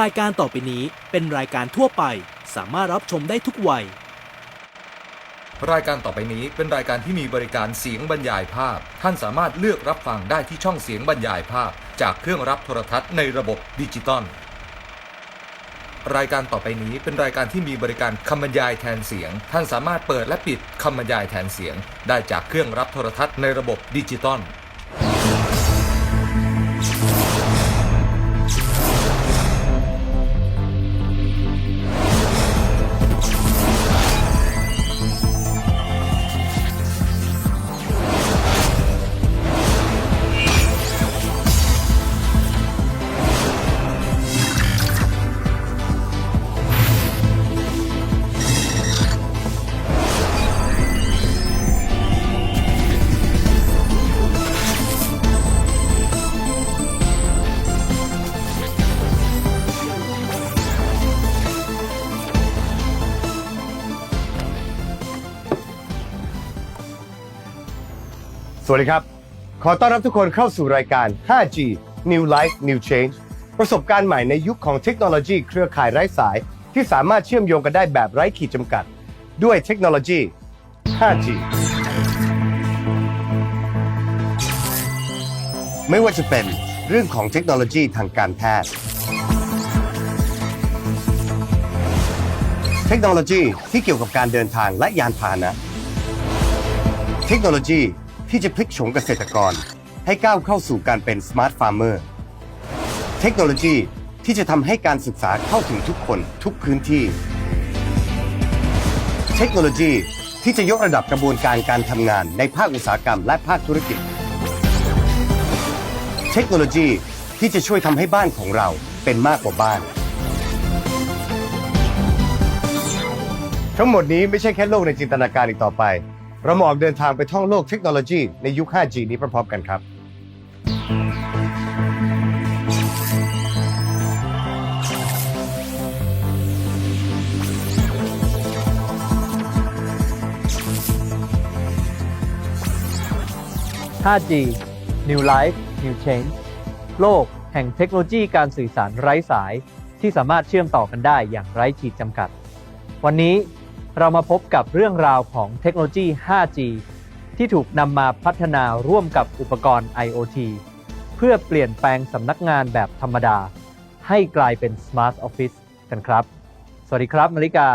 รายการต่อไปนี้เป็นรายการทั่วไป สามารถรับชมได้ทุกวัย รายการต่อไปนี้เป็นรายการที่มีบริการเสียงบรรยายภาพ ท่านสามารถเลือกรับฟังได้ที่ช่องเสียงบรรยายภาพ จากเครื่องรับโทรทัศน์ในระบบดิจิตอลรายการต่อไปนี้เป็นรายการที่มีบริการคำบรรยายแทนเสียง ท่านสามารถเปิดและปิดคำบรรยายแทนเสียง ได้จากเครื่องรับโทรทัศน์ในระบบดิจิตอล วัสดีครับ ขอต้อนรับทุกคนเข้าสู่รายการ 5G New Life New Change ประสบการณ์ใหม่ในยุคของเทคโนโลยีเครือข่ายไร้สาย ที่สามารถเชื่อมโยงกันได้แบบไร้ขีดจำกัด ด้วยเทคโนโลยี 5G ไม่ว่าจะเป็นเรื่องของเทคโนโลยีทางการแพทย์ เทคโนโลยีที่เกี่ยวกับการเดินทางและยานพาหนะ เทคโนโลยี ที่จะพลิกโฉมเกษตรกร ให้ก้าวเข้าสู่การเป็นสมาร์ทฟาร์มเมอร์เทคโนโลยีที่จะทำให้การศึกษาเข้าถึงทุกคนทุกพื้นที่ เทคโนโลยีที่จะยกระดับกระบวนการการทำงานในภาคอุตสาหกรรมและภาคธุรกิจ เทคโนโลยีที่จะช่วยทำให้บ้านของเราเป็นมากกว่าบ้าน ทั้งหมดนี้ไม่ใช่แค่โลกในจินตนาการอีกต่อไป เรามาออกเดินทางไปท่องโลกเทคโนโลยีในยุค 5G นี้พร้อมๆกันครับ 5G New Life New Change โลกแห่งเทคโนโลยีการสื่อสารไร้สายที่สามารถเชื่อมต่อกันได้อย่างไร้ขีดจำกัด วันนี้ เรามาพบกับเรื่องราวของเทคโนโลยี 5G ที่ถูกนำมาพัฒนาร่วมกับอุปกรณ์ IoT เพื่อเปลี่ยนแปลงสำนักงานแบบธรรมดา ให้กลายเป็น Smart Office กันครับ สวัสดีครับมาริกา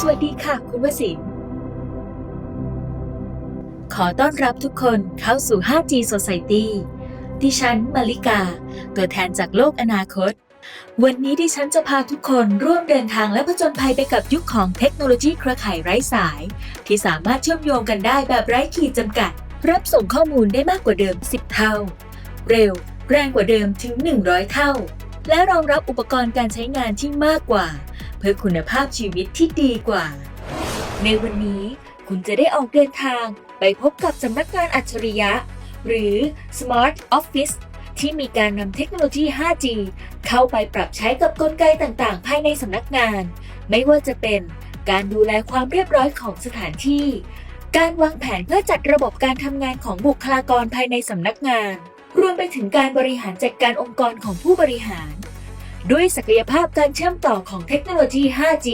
สวัสดีค่ะ คุณวสินขอต้อนรับทุกคนเข้าสู่ 5G Society ดิฉันมาริกา ตัวแทนจากโลกอนาคต วันนี้ดิฉันจะพาทุกคนร่วมเดินทางและผจญภัยไปกับยุคของเทคโนโลยีเครือข่ายไร้สาย ที่สามารถเชื่อมโยงกันได้แบบไร้ขีดจำกัด รับส่งข้อมูลได้มากกว่าเดิม 10 เท่า เร็ว แรงกว่าเดิมถึง 100 เท่า และรองรับอุปกรณ์การใช้งานที่มากกว่า เพื่อคุณภาพชีวิตที่ดีกว่า ในวันนี้คุณจะได้ออกเดินทางไปพบกับสำนักงานอัจฉริยะ หรือ Smart Office ที่มีการนำเทคโนโลยี 5G เข้าไปปรับใช้กับกลไกต่างๆ ภายในสำนักงาน ไม่ว่าจะเป็นการดูแลความเรียบร้อยของสถานที่ การวางแผนเพื่อจัดระบบการทำงานของบุคลากรภายในสำนักงาน รวมไปถึงการบริหารจัดการองค์กรของผู้บริหาร ด้วยศักยภาพการเชื่อมต่อของเทคโนโลยี 5G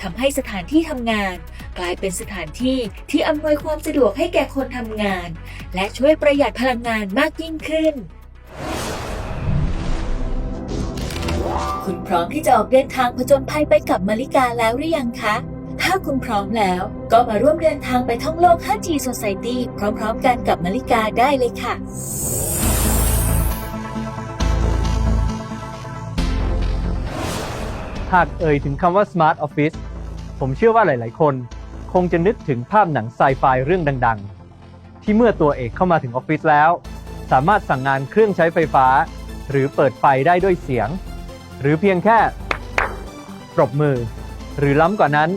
ทำให้สถานที่ทำงาน กลายเป็นสถานที่ที่อำนวยความสะดวกให้แก่คนทำงาน และช่วยประหยัดพลังงานมากยิ่งขึ้น พร้อมที่จะออกเดินทางผจญภัยไปกับมาริกาแล้วหรือยังคะ ถ้าคุณพร้อมแล้ว ก็มาร่วมเดินทางไปท่องโลก 5G Society พร้อมๆ กันกับมาริกาได้เลยค่ะหากเอ่ยถึงคำว่า Smart Office ผมเชื่อว่าหลาย ๆ คน คงจะนึกถึงภาพหนังไซไฟเรื่องดัง ๆ ที่เมื่อตัวเอกเข้ามาถึงออฟฟิศแล้ว สามารถสั่งงานเครื่องใช้ไฟฟ้า หรือเปิดไฟได้ด้วยเสียง หรือเพียงแค่ปรบมือ หรือล้ำกว่านั้น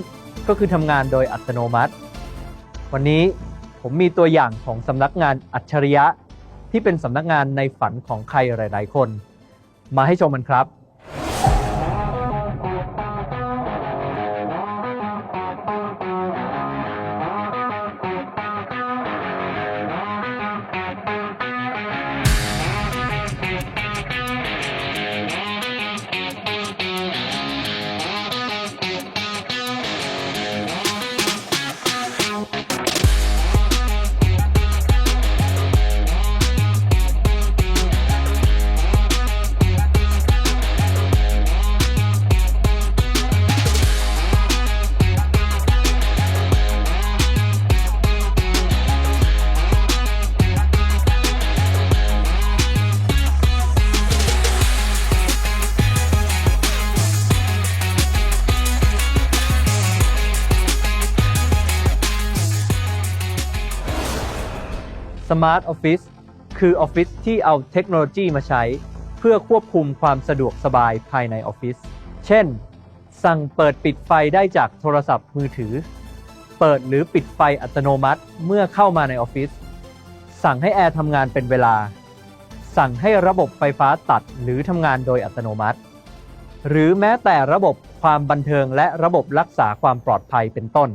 ก็คือทำงานโดยอัตโนมัติ วันนี้ผมมีตัวอย่างของสำนักงานอัจฉริยะ ที่เป็นสำนักงานในฝันของใครหลาย ๆ คน มาให้ชมกันครับ Smart Office คือออฟฟิศที่เอาเทคโนโลยีมาใช้ เพื่อควบคุมความสะดวกสบายภายในออฟฟิศ เช่น สั่งเปิดปิดไฟได้จากโทรศัพท์มือถือ เปิดหรือปิดไฟอัตโนมัติเมื่อเข้ามาในออฟฟิศ สั่งให้แอร์ทำงานเป็นเวลา สั่งให้ระบบไฟฟ้าตัดหรือทำงานโดยอัตโนมัติ หรือแม้แต่ระบบความบันเทิงและระบบรักษาความปลอดภัยเป็นต้น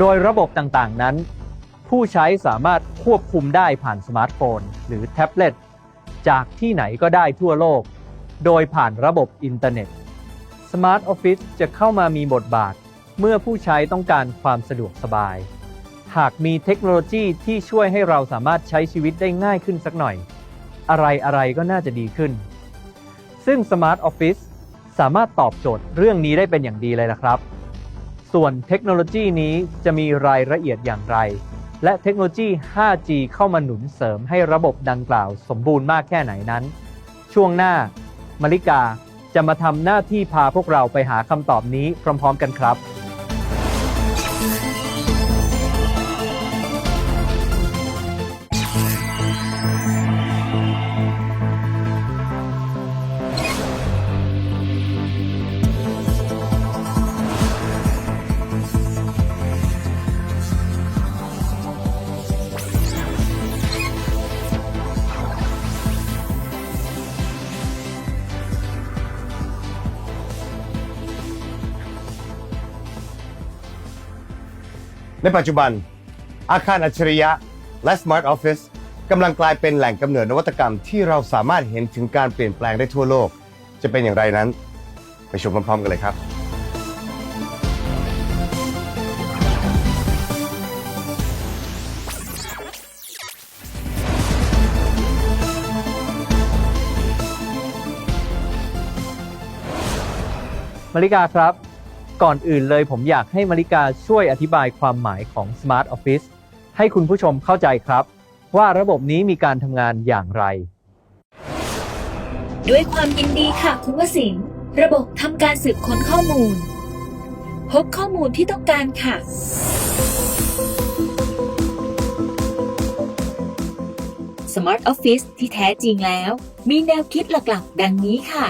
โดยระบบต่างๆนั้น ผู้ใช้สามารถควบคุมได้ผ่านสมาร์ทโฟน หรือแท็บเล็ตจากที่ไหนก็ได้ทั่วโลก โดยผ่านระบบอินเทอร์เน็ต Smart Office จะเข้ามามีบทบาทเมื่อผู้ใช้ต้องการความสะดวกสบาย หากมีเทคโนโลยีที่ช่วยให้เราสามารถใช้ชีวิตได้ง่ายขึ้นสักหน่อย อะไรอะไรๆก็น่าจะดีขึ้น ซึ่ง Smart Office สามารถตอบโจทย์เรื่องนี้ได้เป็นอย่างดีเลยนะครับ ส่วนเทคโนโลยีนี้จะมีรายละเอียดอย่างไร และเทคโนโลยี 5G เข้ามาหนุนเสริมให้ระบบดังกล่าวสมบูรณ์มากแค่ไหนนั้น ช่วงหน้า มาริกาจะมาทำหน้าที่พาพวกเราไปหาคำตอบนี้พร้อม ๆ กันครับ ในปัจจุบัน อาคารอัจฉริยะและ Smart Office กำลังกลายเป็นแหล่งกำเนิดนวัตกรรมที่เราสามารถเห็นถึงการเปลี่ยนแปลงได้ทั่วโลก จะเป็นอย่างไรนั้น ไปชมพร้อมๆกันเลยครับ มาริกาครับ ก่อนอื่นเลยผมอยากให้มาริกาช่วยอธิบายความหมายของ Smart Office ให้คุณผู้ชมเข้าใจครับ ว่าระบบนี้มีการทำงานอย่างไร ด้วยความยินดีค่ะคุณวสินทร์ระบบทำการสืบค้นข้อมูล พบข้อมูลที่ต้องการค่ะ Smart Office ที่แท้จริงแล้ว มีแนวคิดหลักๆ ดังนี้ค่ะ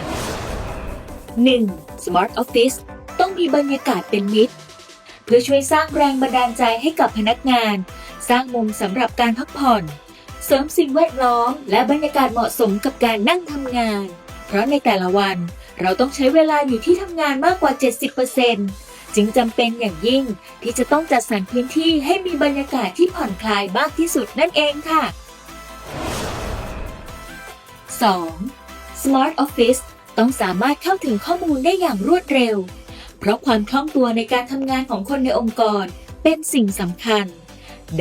1. Smart Office มีบรรยากาศเป็นมิตร เพื่อช่วยสร้างแรงบันดาลใจให้กับพนักงาน สร้างมุมสำหรับการพักผ่อน เสริมสิ่งแวดล้อม และบรรยากาศเหมาะสมกับการนั่งทำงาน เพราะในแต่ละวันเราต้องใช้เวลาอยู่ที่ทำงานมากกว่า 70%จึงจำเป็นอย่างยิ่งที่จะต้องจัดสรรพื้นที่ให้มีบรรยากาศที่ผ่อนคลายมากที่สุดนั่นเองค่ะ 2. Smart Office ต้องสามารถเข้าถึงข้อมูลได้อย่างรวดเร็ว เพราะความคล่องตัวในการทำงานของคนในองค์กรเป็นสิ่งสำคัญ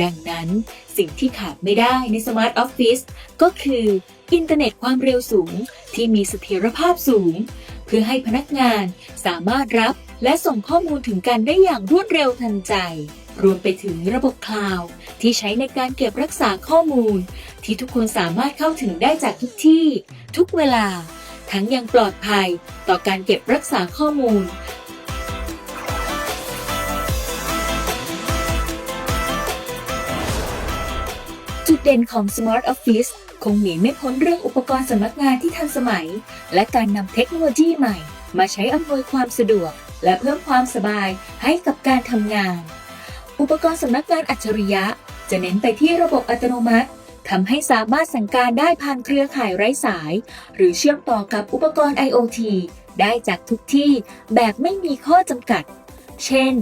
ดังนั้นสิ่งที่ขาดไม่ได้ใน Smart Office ก็คือ อินเทอร์เน็ตความเร็วสูง ที่มีเสถียรภาพสูง เพื่อให้พนักงานสามารถรับและส่งข้อมูลถึงกันได้อย่างรวดเร็วทันใจ รวมไปถึงระบบคลาวด์ที่ใช้ในการเก็บรักษาข้อมูล ที่ทุกคนสามารถเข้าถึงได้จากทุกที่ ทุกเวลา ทั้งยังปลอดภัยต่อการเก็บรักษาข้อมูล เด่นของ Smart Office คงหนีไม่พ้นเรื่องอุปกรณ์สำนักงานที่ทันสมัย และการนำเทคโนโลยีใหม่ มาใช้อำนวยความสะดวก และเพิ่มความสบายให้กับการทำงาน อุปกรณ์สำนักงานอัจฉริยะ จะเน้นไปที่ระบบอัตโนมัติทำให้สามารถสั่งการได้ผ่านเครือข่ายไร้สาย หรือเชื่อมต่อกับอุปกรณ์ IoT ได้จากทุกที่แบบไม่มีข้อจำกัด เช่น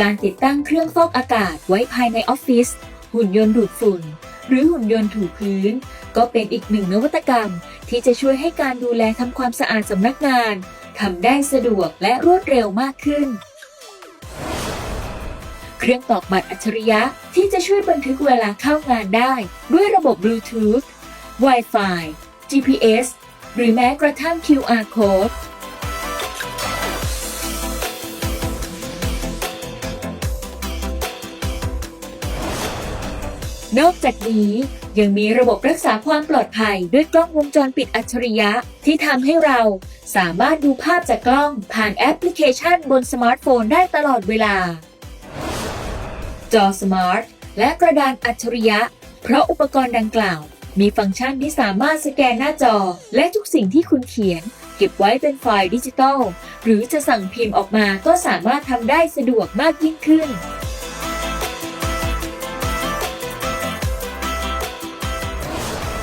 การติดตั้งเครื่องฟอกอากาศไว้ภายในออฟฟิศหุ่นยนต์ดูดฝุ่น หรือหุ่นยนต์ถูพื้น ก็เป็นอีกหนึ่งนวัตกรรม ที่จะช่วยให้การดูแลทำความสะอาดสำนักงานทำได้สะดวกและรวดเร็วมากขึ้น เครื่องตอกบัตรอัจฉริยะที่จะช่วยบันทึกเวลาเข้างานได้ ด้วยระบบ Bluetooth Wi-Fi GPS หรือแม้กระทั่ง QR code นอกจากนี้ยังมีระบบรักษาความปลอดภัยด้วยกล้องวงจรปิดอัจฉริยะ ที่ทำให้เราสามารถดูภาพจากกล้องผ่านแอปพลิเคชันบนสมาร์ทโฟนได้ตลอดเวลา จอสมาร์ทและกระดานอัจฉริยะ เพราะอุปกรณ์ดังกล่าว มีฟังก์ชันที่สามารถสแกนหน้าจอ และทุกสิ่งที่คุณเขียน เก็บไว้เป็นไฟล์ดิจิตอลหรือจะสั่งพิมพ์ออกมาก็สามารถทำได้สะดวกมากยิ่งขึ้น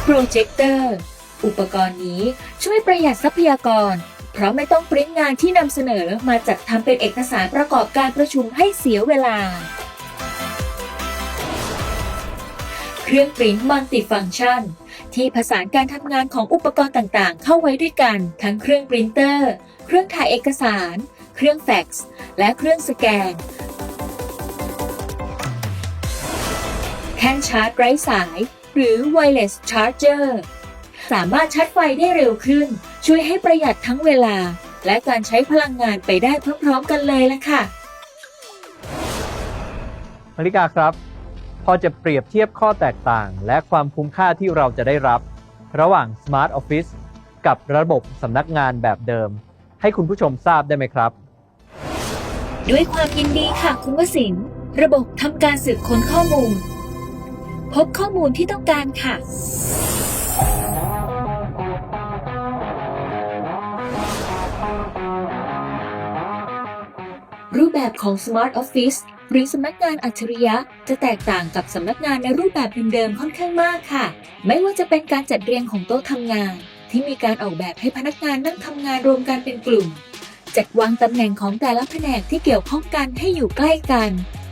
โปรเจคเตอร์ อุปกรณ์นี้ช่วยประหยัดทรัพยากร เพราะไม่ต้องปริ้นงานที่นำเสนอมาจัดทำเป็นเอกสารประกอบการประชุมให้เสียเวลา เครื่องปริ้นมัลติฟังชันที่ผสานการทำงานของอุปกรณ์ต่างๆ เข้าไว้ด้วยกัน ทั้งเครื่องปรินเตอร์ เครื่องถ่ายเอกสาร เครื่องแฟกซ์ และเครื่องสแกน แท่นชาร์จไร้สาย หรือ wireless charger สามารถชาร์จไฟได้เร็วขึ้น ช่วยให้ประหยัดทั้งเวลา และการใช้พลังงานไปได้พร้อมๆกันเลยละค่ะมาริกาครับ พอจะเปรียบเทียบข้อแตกต่าง และความคุ้มค่าที่เราจะได้รับ ระหว่าง Smart Office กับระบบสำนักงานแบบเดิม ให้คุณผู้ชมทราบได้ไหมครับ ด้วยความยินดีค่ะคุณวสินทร์ระบบทำการสืบค้นข้อมูล พบข้อมูลที่ต้องการค่ะ รูปแบบของ Smart Office หรือสำนักงานอัจฉริยะ จะแตกต่างกับสำนักงานในรูปแบบเดิมๆค่อนข้างมากค่ะ ไม่ว่าจะเป็นการจัดเรียงของโต๊ะทำงาน ที่มีการออกแบบให้พนักงานนั่งทำงานรวมกันเป็นกลุ่ม จัดวางตำแหน่งของแต่ละแผนกที่เกี่ยวข้องกันให้อยู่ใกล้กัน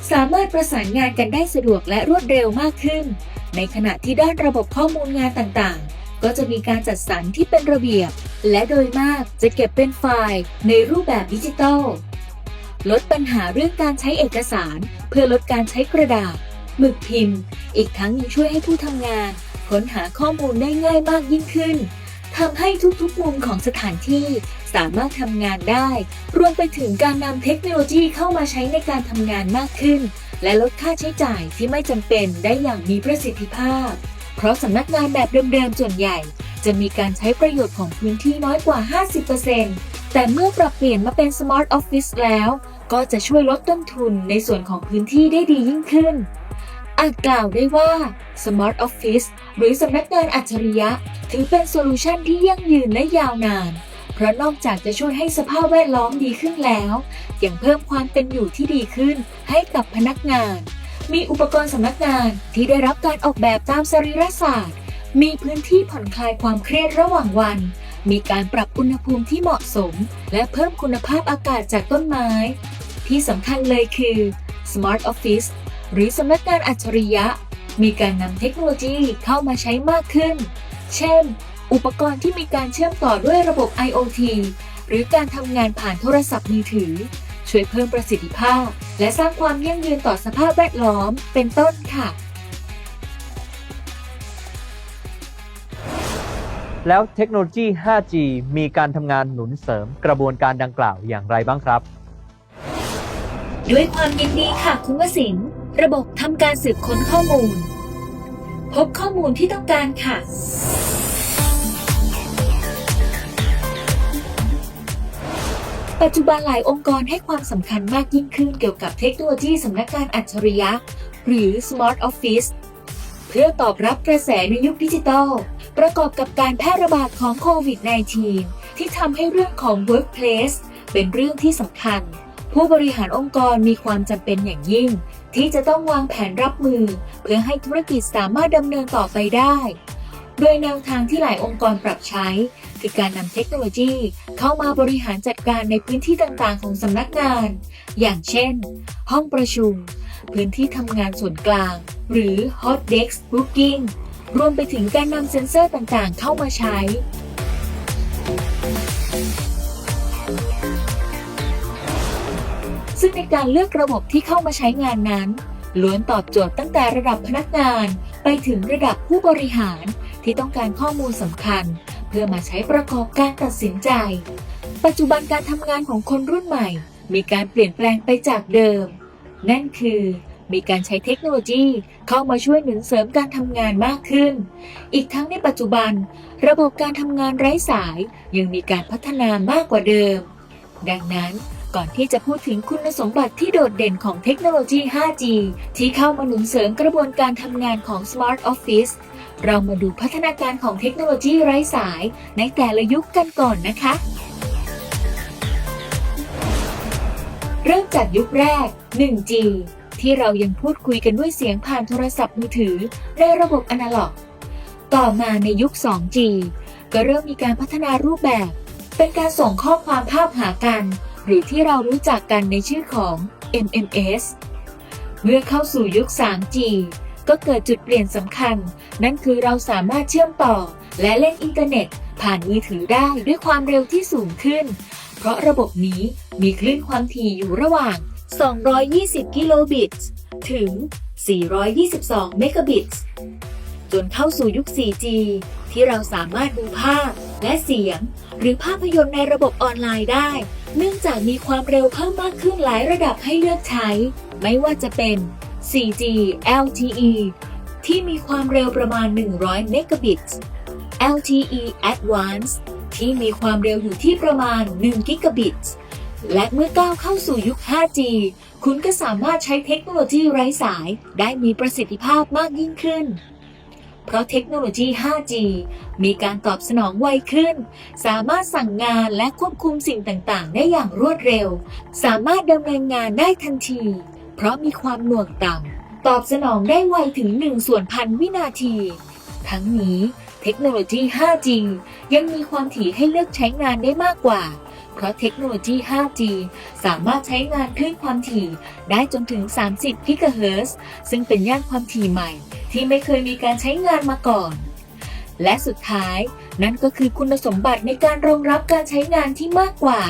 สามารถประสานงานกันได้สะดวกและรวดเร็วมากขึ้น ในขณะที่ด้านระบบข้อมูลงานต่างๆ ก็จะมีการจัดสรรที่เป็นระเบียบ และโดยมากจะเก็บเป็นไฟล์ในรูปแบบดิจิทัล ลดปัญหาเรื่องการใช้เอกสาร เพื่อลดการใช้กระดาษหมึกพิมพ์ อีกทั้งยังช่วยให้ผู้ทำงาน ค้นหาข้อมูลได้ง่ายมากยิ่งขึ้นทำให้ทุกๆมุมของสถานที่ สามารถทำงานได้ รวมไปถึงการนำเทคโนโลยีเข้ามาใช้ในการทำงานมากขึ้น และลดค่าใช้จ่ายที่ไม่จำเป็นได้อย่างมีประสิทธิภาพ เพราะสำนักงานแบบเดิมๆส่วนใหญ่ จะมีการใช้ประโยชน์ของพื้นที่น้อยกว่า 50%แต่เมื่อปรับเปลี่ยนมาเป็น Smart Office แล้ว ก็จะช่วยลดต้นทุนในส่วนของพื้นที่ได้ดียิ่งขึ้นอาจกล่าวได้ว่า Smart Office หรือสำนักงานอัจฉริยะ ถือเป็นโซลูชันที่ยั่งยืนและยาวนาน ราะนอกจากจะช่วยให้สภาพแวดล้อมดีขึ้นแล้วยังเพิ่มความเป็นอยู่ที่ดีขึ้นให้กับพนักงาน มีอุปกรณ์สำนักงานที่ได้รับการออกแบบตามสรีรศาสตร์ มีพื้นที่ผ่อนคลายความเครียดระหว่างวัน มีการปรับอุณหภูมิที่เหมาะสม และเพิ่มคุณภาพอากาศจากต้นไม้ ที่สำคัญเลยคือ Smart Office หรือสำนักงานอัจฉริยะ มีการนำเทคโนโลยีเข้ามาใช้มากขึ้น เช่น อุปกรณ์ที่มีการเชื่อมต่อด้วยระบบ IoT หรือการทำงานผ่านโทรศัพท์มือถือ ช่วยเพิ่มประสิทธิภาพ และสร้างความยั่งยืนต่อสภาพแวดล้อมเป็นต้นค่ะ แล้วเทคโนโลยี 5G มีการทำงานหนุนเสริมกระบวนการดังกล่าวอย่างไรบ้างครับ ด้วยความยินดีค่ะคุณวสินทร์ระบบทำการสืบค้นข้อมูล พบข้อมูลที่ต้องการค่ะ ปัจจุบันหลายองค์กรให้ความสำคัญมากยิ่งขึ้นเกี่ยวกับเทคโนโลยีสำนักงานอัจฉริยะ หรือ Smart Office เพื่อตอบรับกระแสในยุคดิจิทัล ประกอบกับการแพร่ระบาดของโควิด -19 ที่ทำให้เรื่องของ Workplace เป็นเรื่องที่สำคัญ ผู้บริหารองค์กรมีความจำเป็นอย่างยิ่ง ที่จะต้องวางแผนรับมือ เพื่อให้ธุรกิจสามารถดำเนินต่อไปได้ โดยแนวทางที่หลายองค์กรปรับใช้ คือการนำเทคโนโลยีเข้ามาบริหารจัดการในพื้นที่ต่างๆ ของสำนักงาน อย่างเช่น ห้องประชุม พื้นที่ทำงานส่วนกลาง หรือ Hot Desk Booking รวมไปถึงการนำเซ็นเซอร์ต่างๆ เข้ามาใช้ ซึ่งในการเลือกระบบที่เข้ามาใช้งานนั้นล้วนตอบโจทย์ตั้งแต่ระดับพนักงานไปถึงระดับผู้บริหารที่ต้องการข้อมูลสำคัญ เพื่อมาใช้ประกอบการตัดสินใจ ปัจจุบันการทำงานของคนรุ่นใหม่ มีการเปลี่ยนแปลงไปจากเดิม นั่นคือมีการใช้เทคโนโลยีเข้ามาช่วยหนุนเสริมการทำงานมากขึ้น อีกทั้งในปัจจุบัน ระบบการทำงานไร้สายยังมีการพัฒนามากกว่าเดิม ดังนั้น ก่อนที่จะพูดถึงคุณสมบัติที่โดดเด่นของเทคโนโลยี 5G ที่เข้ามาหนุนเสริมกระบวนการทำงานของ Smart Office เรามาดูพัฒนาการของเทคโนโลยีไร้สายในแต่ละยุคกันก่อนนะคะ เริ่มจากยุคแรก 1G ที่เรายังพูดคุยกันด้วยเสียงผ่านโทรศัพท์มือถือในระบบอนาล็อก ต่อมาในยุค 2G ก็เริ่มมีการพัฒนารูปแบบ เป็นการส่งข้อความภาพหากัน หรือที่เรารู้จักกันในชื่อของ MMS เมื่อเข้าสู่ยุค 3G ก็เกิดจุดเปลี่ยนสำคัญ นั่นคือเราสามารถเชื่อมต่อและเล่นอินเทอร์เน็ต ผ่านมือถือได้ด้วยความเร็วที่สูงขึ้น เพราะระบบนี้มีคลื่นความถี่อยู่ระหว่าง 220 กิโลบิตส์ถึง 422 เมกะบิต จนเข้าสู่ยุค 4G ที่เราสามารถดูภาพและเสียง หรือภาพยนตร์ในระบบออนไลน์ได้ เนื่องจากมีความเร็วเพิ่มมากขึ้นหลายระดับให้เลือกใช้ ไม่ว่าจะเป็น 4G LTE ที่มีความเร็วประมาณ 100 เมกะบิต LTE Advanced ที่มีความเร็วอยู่ที่ประมาณ 1 กิกะบิต และเมื่อก้าวเข้าสู่ยุค 5G คุณก็สามารถใช้เทคโนโลยีไร้สายได้มีประสิทธิภาพมากยิ่งขึ้น เพราะเทคโนโลยี 5G มีการตอบสนองไวขึ้น สามารถสั่งงานและควบคุมสิ่งต่าง ๆ ได้อย่างรวดเร็ว สามารถดำเนินงานได้ทันที เพราะมีความหน่วงต่ำตอบสนองได้ไวถึง1ส่วนพันวินาที ทั้งนี้เทคโนโลยี 5G ยังมีความถี่ให้เลือกใช้งานได้มากกว่า เพราะเทคโนโลยี 5G สามารถใช้งานคลื่นความถี่ได้จนถึง 30 กิกะเฮิรตซ์ซึ่งเป็นย่านความถี่ใหม่ ที่ไม่เคยมีการใช้งานมาก่อน และสุดท้ายนั่นก็คือคุณสมบัติในการรองรับการใช้งานที่มากกว่า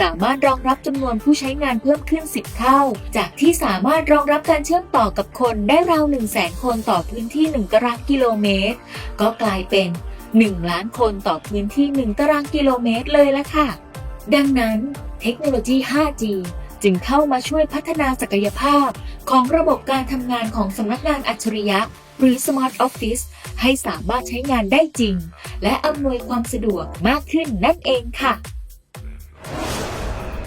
สามารถรองรับจำนวนผู้ใช้งานเพิ่มขึ้น 10 เท่า จากที่สามารถรองรับการเชื่อมต่อกับคนได้ราว1 0 0 0 0แสนคนต่อพื้นที่ 1 ตารางกิโลเมตร ก็กลายเป็น 1 ล้านคนต่อพื้นที่ 1 ตารางกิโลเมตรเลยละค่ะ ดังนั้นเทคโนโลยี 5G จึงเข้ามาช่วยพัฒนาศักยภาพของระบบการทำงานของสำนักงานอัจฉริยะ หรือ Smart Office ให้สามารถใช้งานได้จริง และอำนวยความสะดวกมากขึ้นนั่นเองค่ะ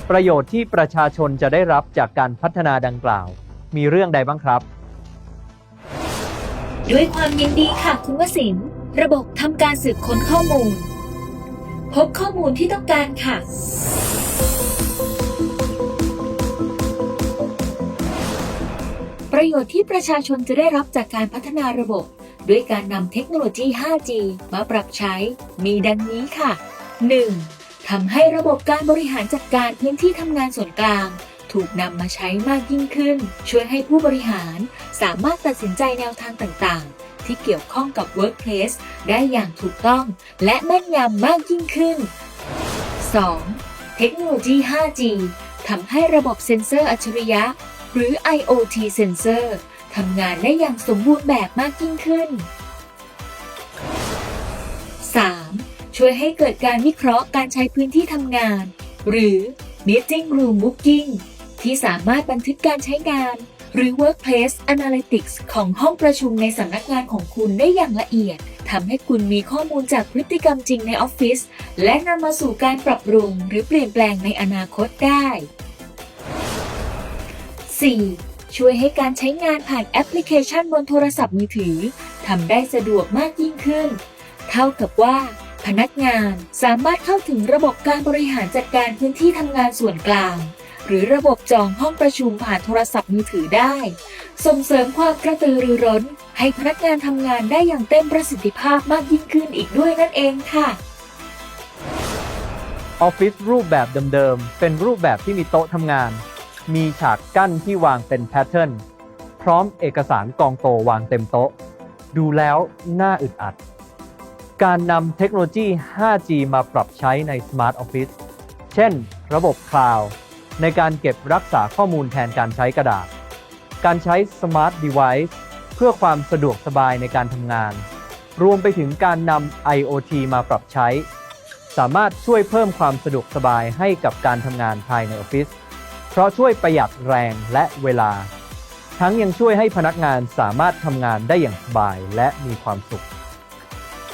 ประโยชน์ที่ประชาชนจะได้รับจากการพัฒนาดังกล่าว มีเรื่องใดบ้างครับ ด้วยความยินดีค่ะคุณวสินทร์ระบบทำการสืบค้นข้อมูล พบข้อมูลที่ต้องการค่ะ ประโยชน์ที่ประชาชนจะได้รับจากการพัฒนาระบบ ด้วยการนำเทคโนโลยี 5G มาปรับใช้ มีดังนี้ค่ะ 1. ทำให้ระบบการบริหารจัดการพื้นที่ทำงานส่วนกลาง ถูกนำมาใช้มากยิ่งขึ้น ช่วยให้ผู้บริหารสามารถตัดสินใจแนวทางต่างๆ ที่เกี่ยวข้องกับ Workplace ได้อย่างถูกต้อง และแม่นยำมากยิ่งขึ้น 2. เทคโนโลยี 5G ทำให้ระบบเซ็นเซอร์อัจฉริยะ หรือ IoT Sensor ทำงานได้อย่างสมบูรณ์แบบมากยิ่งขึ้น 3. ช่วยให้เกิดการวิเคราะห์การใช้พื้นที่ทำงาน หรือ Meeting Room Booking ที่สามารถบันทึกการใช้งาน หรือ Workplace Analytics ของห้องประชุมในสำนักงานของคุณได้อย่างละเอียดทำให้คุณมีข้อมูลจากพฤติกรรมจริงในออฟฟิศและนำมาสู่การปรับปรุง หรือเปลี่ยนแปลงในอนาคตได้ 4. ช่วยให้การใช้งานผ่านแอปพลิเคชันบนโทรศัพท์มือถือทำได้สะดวกมากยิ่งขึ้น เท่ากับว่า พนักงานสามารถเข้าถึงระบบการบริหารจัดการพื้นที่ทำงานส่วนกลาง หรือระบบจองห้องประชุมผ่านโทรศัพท์มือถือได้ ส่งเสริมความกระตือรือร้น ให้พนักงานทำงานได้อย่างเต็มประสิทธิภาพมากยิ่งขึ้นอีกด้วยนั่นเองค่ะออฟฟิศรูปแบบเดิมๆ เป็นรูปแบบที่มีโต๊ะทำงาน มีฉากกั้นที่วางเป็นแพทเทิร์น พร้อมเอกสารกองโตวางเต็มโต๊ะ ดูแล้วน่าอึดอัด การนำเทคโนโลยี 5G มาปรับใช้ใน Smart Office เช่น ระบบคลาวด์ ในการเก็บรักษาข้อมูลแทนการใช้กระดาษ การใช้ Smart Device เพื่อความสะดวกสบายในการทำงาน รวมไปถึงการนำ IoT มาปรับใช้ สามารถช่วยเพิ่มความสะดวกสบายให้กับการทำงานภายในออฟฟิศ เพราะช่วยประหยัดแรงและเวลา ทั้งยังช่วยให้พนักงานสามารถทำงานได้อย่างสบายและมีความสุข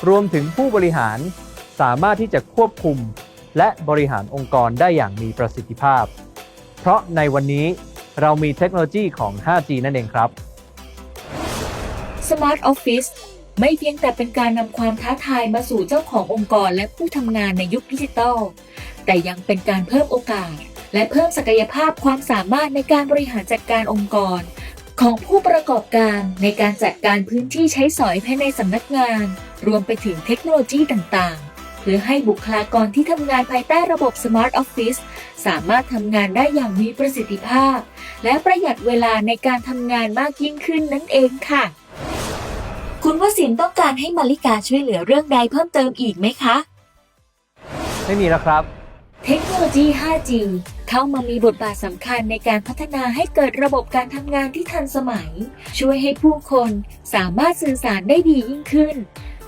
รวมถึงผู้บริหารสามารถที่จะควบคุม และบริหารองค์กรได้อย่างมีประสิทธิภาพ เพราะในวันนี้เรามีเทคโนโลยีของ 5G นั่นเองครับ Smart Office ไม่เพียงแต่เป็นการนำความท้าทายมาสู่เจ้าขององค์กรและผู้ทำงานในยุคดิจิทัล แต่ยังเป็นการเพิ่มโอกาส และเพิ่มศักยภาพความสามารถในการบริหารจัดการองค์กร ของผู้ประกอบการในการจัดการพื้นที่ใช้สอยภายในสำนักงาน รวมไปถึงเทคโนโลยีต่างๆ พื่อให้บุคลากรที่ทำงานภายใต้ระบบ Smart Office สามารถทำงานได้อย่างมีประสิทธิภาพ และประหยัดเวลาในการทำงานมากยิ่งขึ้นนั่นเองค่ะ คุณวสินทร์ต้องการให้มาริกาช่วยเหลือเรื่องใดเพิ่มเติมอีกไหมคะ ไม่มีแล้วครับ เทคโนโลยี 5G เข้ามามีบทบาทสำคัญในการพัฒนาให้เกิดระบบการทำงานที่ทันสมัย ช่วยให้ผู้คนสามารถสื่อสารได้ดียิ่งขึ้น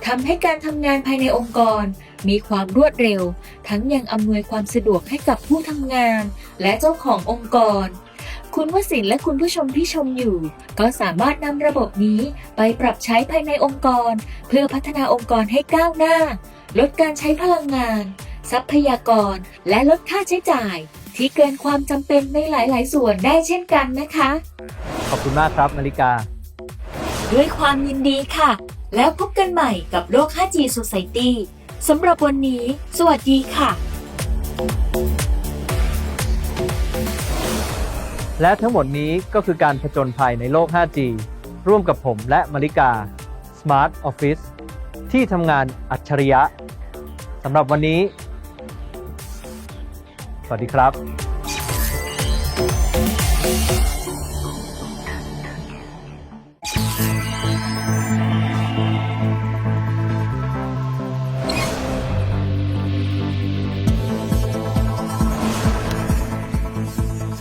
ทำให้การทำงานภายในองค์กร มีความรวดเร็ว ทั้งยังอำนวยความสะดวกให้กับผู้ทำงาน และเจ้าขององค์กร คุณวสินทร์และคุณผู้ชมที่ชมอยู่ ก็สามารถนำระบบนี้ไปปรับใช้ภายในองค์กร เพื่อพัฒนาองค์กรให้ก้าวหน้า ลดการใช้พลังงาน ทรัพยากร และลดค่าใช้จ่าย ที่เกินความจำเป็นในหลาย ๆ ส่วนได้เช่นกันนะคะ ขอบคุณมากครับมาริกา ด้วยความยินดีค่ะ แล้วพบกันใหม่กับโลก 5G Society สำหรับวันนี้ สวัสดีค่ะ และทั้งหมดนี้ก็คือการผจญภัยในโลก 5G ร่วมกับผมและมาริกา Smart Office ที่ทำงานอัจฉริยะสำหรับวันนี้ สวัสดีครับ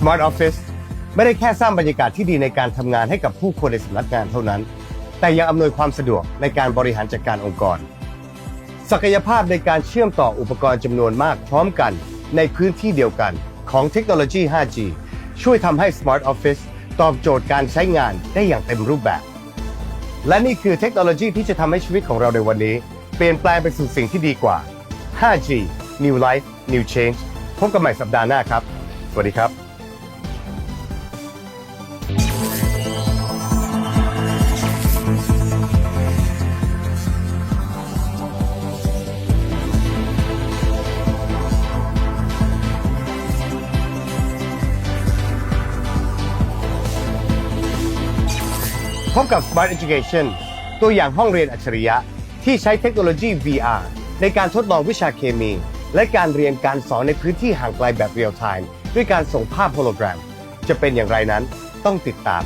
Smart Office ไม่ได้แค่สร้างบรรยากาศที่ดีในการทำงานให้กับผู้คนในสำนักงานเท่านั้น แต่ยังอำนวยความสะดวกในการบริหารจัดการองค์กร ศักยภาพในการเชื่อมต่ออุปกรณ์จำนวนมากพร้อมกัน ในพื้นที่เดียวกันของเทคโนโลยี 5G ช่วยทำให้ Smart Office ตอบโจทย์การใช้งานได้อย่างเต็มรูปแบบ และนี่คือเทคโนโลยีที่จะทำให้ชีวิตของเราในวันนี้ เปลี่ยนแปลงไปสู่สิ่งที่ดีกว่า 5G New Life New Change พบกันใหม่สัปดาห์หน้าครับ สวัสดีครับ พบกับ Smart Education ตัวอย่างห้องเรียนอัจฉริยะ ที่ใช้เทคโนโลยี VR ในการทดลองวิชาเคมี และการเรียนการสอนในพื้นที่ห่างไกลแบบเรียลไทม์ด้วยการส่งภาพโฮโลแกรม จะเป็นอย่างไรนั้นต้องติดตาม